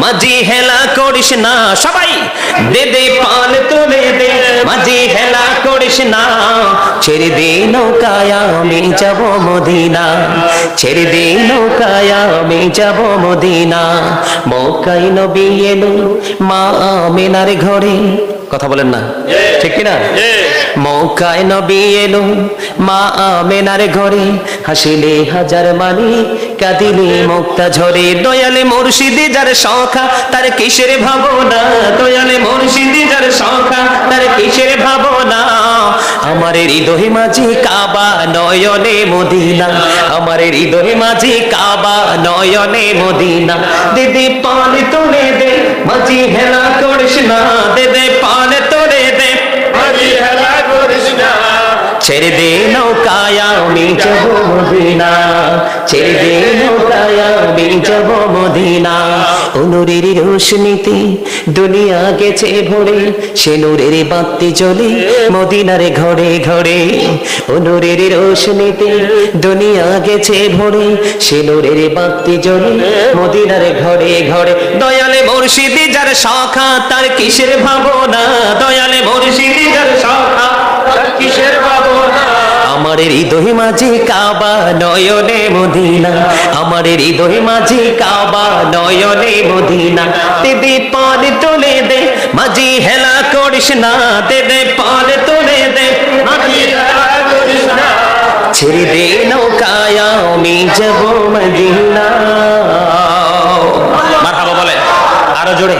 মাঝি হেলা করিস না, সবাই দে দে পাল তুলে দে। মাঝি হেলা করিস না, ছেড়ে দে নৌকায় আমি যাব মদিনা। ছেড়ে দে নৌকায় আমি যাব মদিনা। মৌকাই নবী এলো মা আমেনার ঘরে। কথা বলেন না। ঠিক কি না মৌকায় নবী এলো মা আমেনার ঘরে। হাসিলে হাজার মানি কাঁদিলে মুক্তা ঝরে। দয়ালে মুর্শিদি যার শখা তার কিসের ভাবনা? দয়ালে মুর্শিদি যার শখা তার কিসের ভাবনা? আমার হৃদয় মাঝি কাবা নয়নে মদিনা। আমার হৃদয় মাঝি কাবা নয়নে মদিনা। দিদি পান তোলে দে, মাঝি হেলা করিস না। দিদি পান তোলে দে, মাঝি হেলা করিস না। ছেড়ে দে নৌকায় অনুরের রোশনীতে দুনিয়া গেছে ভরে। সে নূরের বাতি জ্বলে মদিনারে ঘরে ঘরে। অনুরের রোশনীতে দুনিয়া গেছে ভরে। সে জ্বলে মদিনারে ঘরে ঘরে। দয়ালে মুর্শিদি যার শাখা, তার কিসের ভাবনা? দয়ালে মুর্শিদি যার শাখা, তার কিসের ভাবনা? আমার হৃদয় মাঝে কাবা নয়নে মদিনা। আমার হৃদয় মাঝে কাবা নয়নে মদিনা। দিদি পান তোলে দে, মাঝি হেলা করিস না। দে দে পান তোলে দে, মাঝি ছেড়ে দে নৌকায়, আমি যাব মদিনা মারহাবা বলে, আরও জোরে।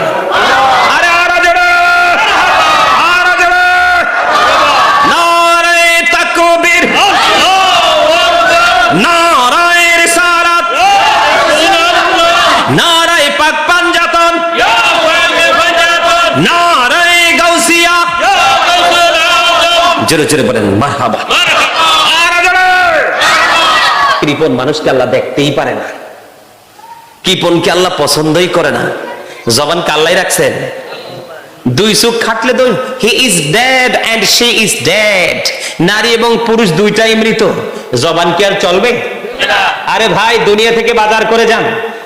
জোরে জোরে বলেন মারহাবা। কৃপণ মানুষকে আল্লাহ দেখতেই পারে না। কৃপণকে আল্লাহ পছন্দই করে না। জবান কাল্লাই রাখছেন। দুই চোখ খাটলে দুই he is dead and she is dead. নারী এবং পুরুষ দুইটাই মৃত। জবান কি আর চলবে? আরে ভাই দুনিয়া থেকে বাজার করে যান।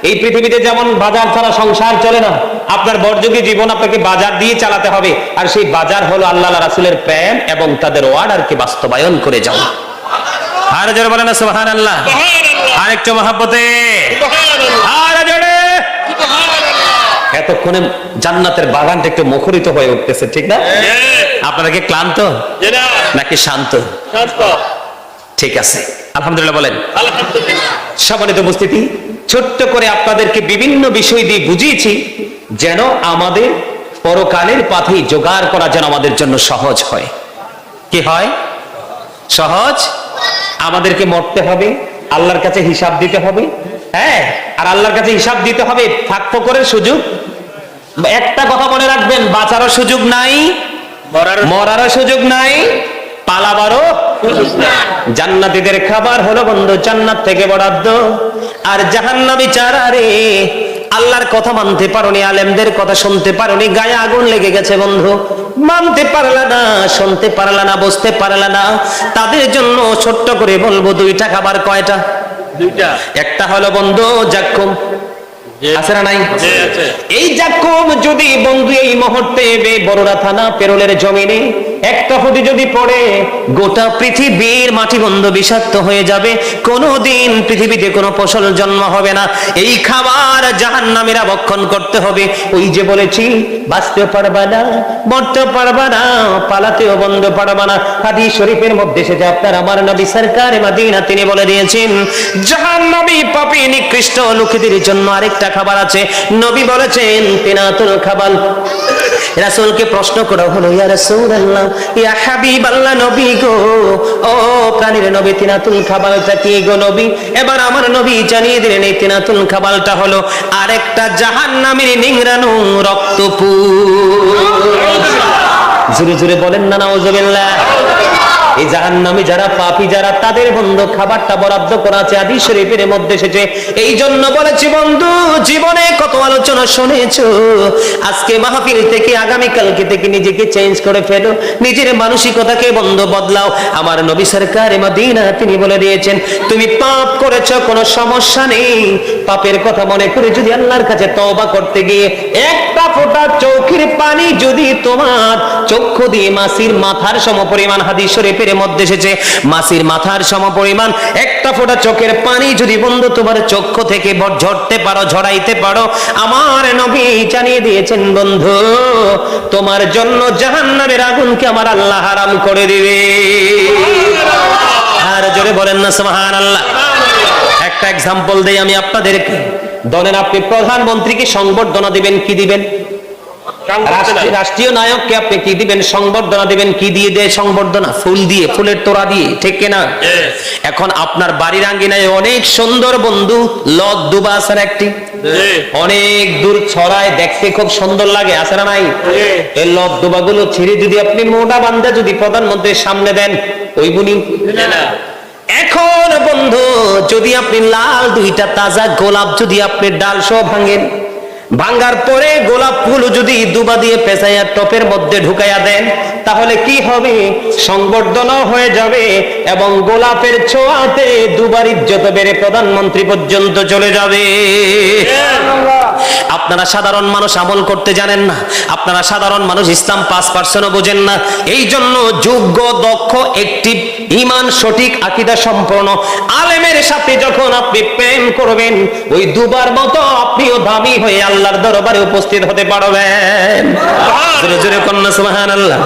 এই পৃথিবীতে যেমন বাজার ছাড়া সংসার চলে না আপনার বর্যোগী জীবন আপনাকে বাজার দিয়ে চালাতে হবে। আর সেই বাজার হলো আল্লাহ রাসুলের প্রেম এবং তাদের ওয়ার্ডারকে বাস্তবায়ন করে যাওয়া। আর জোরে বলেন সুবহান আল্লাহ মহাব্বতে। আর জোরে। এতক্ষণে জান্নাতের বাগানটা একটু মুখরিত হয়ে উঠতেছে ঠিক না? আপনারা কি ক্লান্ত? নাকি শান্ত? ঠিক আছে। আলহামদুলিল্লাহ বলেন। সম্মানিত উপস্থিতি ছোট্ট করে আপনাদেরকে বিভিন্ন বিষয় দিয়ে বুঝিয়েছি যেন আমাদের পরকালের পাথেই জোগাড় করা যেন আমাদের জন্য সহজ হয়। কি হয়? সহজ? আমাদেরকে মরতে হবে আল্লাহর কাছে হিসাব দিতে হবে। হ্যাঁ আর আল্লাহর কাছে হিসাব দিতে হবে ফাঁক ফোকরের সুযোগ। একটা কথা মনে রাখবেন বাঁচারও সুযোগ নাই মরার মরারও সুযোগ নাই পালাবারও জান্নাতীদের খাবার হলো বন্ধু জান্নাত থেকে বরাদ্দ। আর জাহান্নামী চারারে আল্লাহর কথা মানতে পারোনি আলেমদের কথা শুনতে পারোনি গায়ে আগুন লেগে গেছে বন্ধু। মানতে পারলা না শুনতে পারলা না বুঝতে পারলা না। তাদের জন্য ছোট্ট করে বলব দুইটা খাবার কয়টা? দুইটা। একটা হলো বন্ধু জাক্কুম। আছে না নাই? এই জাক্কুম যদি বন্ধু এই মুহূর্তে বড়রা থানা পেরোলের জমিনে একটা ফুটি যদি পড়ে, গোটা পৃথিবীর মাটি বন্ধ বিষাক্ত হয়ে যাবে। কোনোদিন পৃথিবীতে কোনো ফসল জন্ম হবে না। এই খাবার জাহান্নামীরা ভক্ষণ করতে হবে। ওই যে বলেছি বাঁচতে পারবা না মরতে পারবা না, পালাতেও বন্ধ পারবা না। হাদিস শরীফের মধ্যে যে আপনার আমার নবী সরকার মাদিনা তিনি বলে দিয়েছেন, জাহান্নামী পাপী নিকৃষ্ট লোকেদের জন্য আরেকটা খাবার আছে। নবী বলেছেন, তেনাতুল খাবার রাসূলকে প্রশ্ন করা হলো ইয়া রাসূলুল্লাহ ইয়া হাবিবাল্লাহ নবী গো ও প্রাণীর নবী তিনাতুল খাবালটা কি গো নবী? এবার আমার নবী জানিয়ে দিলেন এই তিনাতুল খাবালটা হলো আরেকটা জাহান্নামের নিংরানো রক্তপুর। জোরে জোরে বলেন না নাউজুবিল্লাহ। এই জাহান্নামী যারা পাপী, যারা তাদের বন্ধু খাবারটা বরাদ্দ করা আছে, আদি শরীফের মধ্যে এসেছে। এই জন্য বলেছি, বন্ধু, জীবনে কত আলোচনা শুনেছো? আজকে মাহফিল থেকে আগামী কালকে থেকে নিজেকে চেঞ্জ করে ফেলো। নিজের মানসিকতাকে বন্ধ বদলাও। আমার নবী সরকার মদিনা, তিনি বলে দিয়েছেন, তুমি পাপ করেছ, কোনো সমস্যা নেই। পাপের কথা মনে করে যদি আল্লাহর কাছে তওবা করতে গিয়ে একটা ফোঁটা চোখের পানি যদি তোমার চক্ষু দিয়ে মাসির মাথার সমপরিমাণ হাদিস শরীফের মধ্যে এসেছে। মাসির মাথার সমপরিমাণ একটা ফোঁটা চোখের পানি যদি বন্ধু তোমার চক্ষু থেকে ঝরতে পারো, ঝরাইতে পারো, আমার নবী জানিয়ে দিয়েছেন, বন্ধু, তোমার জন্য জাহান্নামের আগুনকে আমার আল্লাহ হারাম করে দিবে। আর জোরে বলেন না সুবহান আল্লাহ একটা এক্সাম্পল দেই আমি আপনাদেরকে। ধরেন আপনি প্রধানমন্ত্রীকে সংবর্ধনা দিবেন, কি দিবেন? রাষ্ট্রীয়- নায়ককে আপনি কি দিবেন? সংবর্ধনা দিবেন? কি দিয়ে দেয় সংবর্ধনা? ফুল দিয়ে ফুলের তোড়া দিয়ে ঠিক কিনা? এখন আপনার বাড়ির আঙ্গিনায় অনেক সুন্দর বন্ধু লদ দুবা আছে না একটি? অনেক দূর ছড়ায় দেখতে খুব সুন্দর লাগে আছে না নাই? এই লদ দুবাগুলো ছেড়ে যদি আপনি মোটা বান্ধা যদি প্রধানমন্ত্রীর সামনে দেন ওই বুনি? এখন বন্ধু যদি আপনি লাল দুইটা তাজা গোলাপ যদি আপনি ডাল সহ ভাঙেন ভাঙ্গার পরে গোলাপ ফুল যদি দুবা দিয়ে পেঁচাইয়া টপের মধ্যে ঢুকাইয়া দেন, তাহলে কি হবে? সংবর্ধনা হয়ে যাবে এবং গোলাপের ছোঁয়াতে দুবার ইজ্জত বেড়ে প্রধানমন্ত্রী পর্যন্ত চলে যাবে। আপনারা সাধারণ মানুষ আমল করতে জানেন না। আপনারা সাধারণ মানুষ ইসলাম পাঁচ পার্সেন্টও বোঝেন না। এই জন্য যোগ্য, দক্ষ একটি ইমান, সঠিক, আকিদা সম্পন্ন আলেমের সাথে যখন আপনি প্রেম করবেন, ওই দুবার মতো আপনিও দামি হয়ে আল্লাহর দরবারে উপস্থিত হতে পারবেন। জোরে জোরে কন্যা সুবহানাল্লাহ।